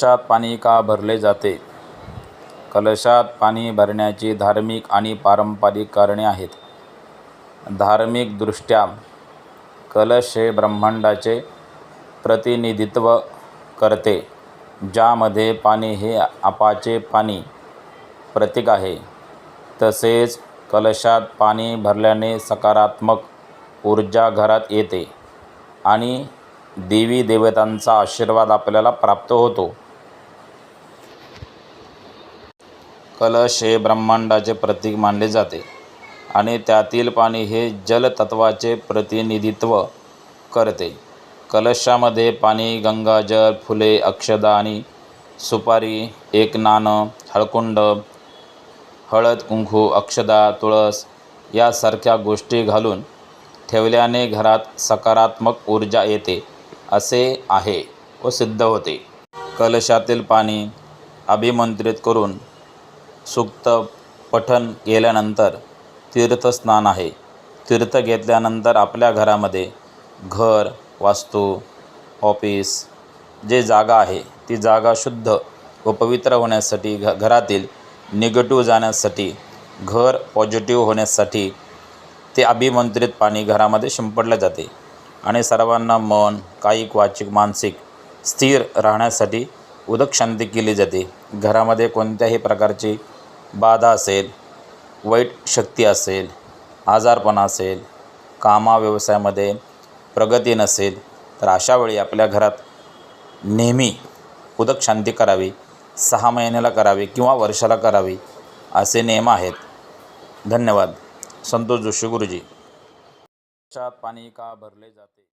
कलशात पाणी का भरले जाते? कलशात पाणी भरण्याची धार्मिक आणि पारंपरिक कारणे आहेत. धार्मिकदृष्ट्या कलश हे ब्रह्मांडाचे प्रतिनिधित्व करते ज्यामध्ये पाणी हे आपाचे पाणी प्रतीक आहे. तसेच कलशात पाणी भरल्याने सकारात्मक ऊर्जा घरात येते आणि देवी देवतांचा आशीर्वाद आपल्याला प्राप्त होतो. कलश हे ब्रह्मांडाचे प्रतीक मानले जाते आणि त्यातील पाणी हे जलतत्त्वाचे प्रतिनिधित्व करते. कलशामध्ये पाणी गंगाजल फुले अक्षदा आणि सुपारी एक नाणं हळकुंड हळद कुंकू अक्षदा तुळस यासारख्या गोष्टी घालून ठेवल्याने घरात सकारात्मक ऊर्जा येते असे आहे व सिद्ध होते. कलशातील पाणी अभिमंत्रित करून सूक्त पठण केल्यानंतर तीर्थस्नान आहे. तीर्थ घेतल्यानंतर आपल्या घरामध्ये घर वास्तू ऑफिस जे जागा आहे ती जागा शुद्ध व पवित्र होण्यासाठी घ घरातील निगेटिव्ह जाण्यासाठी घर पॉझिटिव्ह होण्यासाठी ते अभिमंत्रित पाणी घरामध्ये शिंपडले जाते आणि सर्वांना मन कायिक वाचिक मानसिक स्थिर राहण्यासाठी उदक शांती केली जाते. घरामध्ये कोणत्याही प्रकारची बाधा असेल वाईट शक्ती असेल आजारपणा असेल कामा व्यवसायामध्ये प्रगती नसेल तर अशा वेळी आपल्या घरात नेहमी उदक शांती करावी सहा महिन्याला करावी किंवा वर्षाला करावी असे नियम आहेत. धन्यवाद. संतोष जोशी गुरुजी. पाणी का भरले जाते?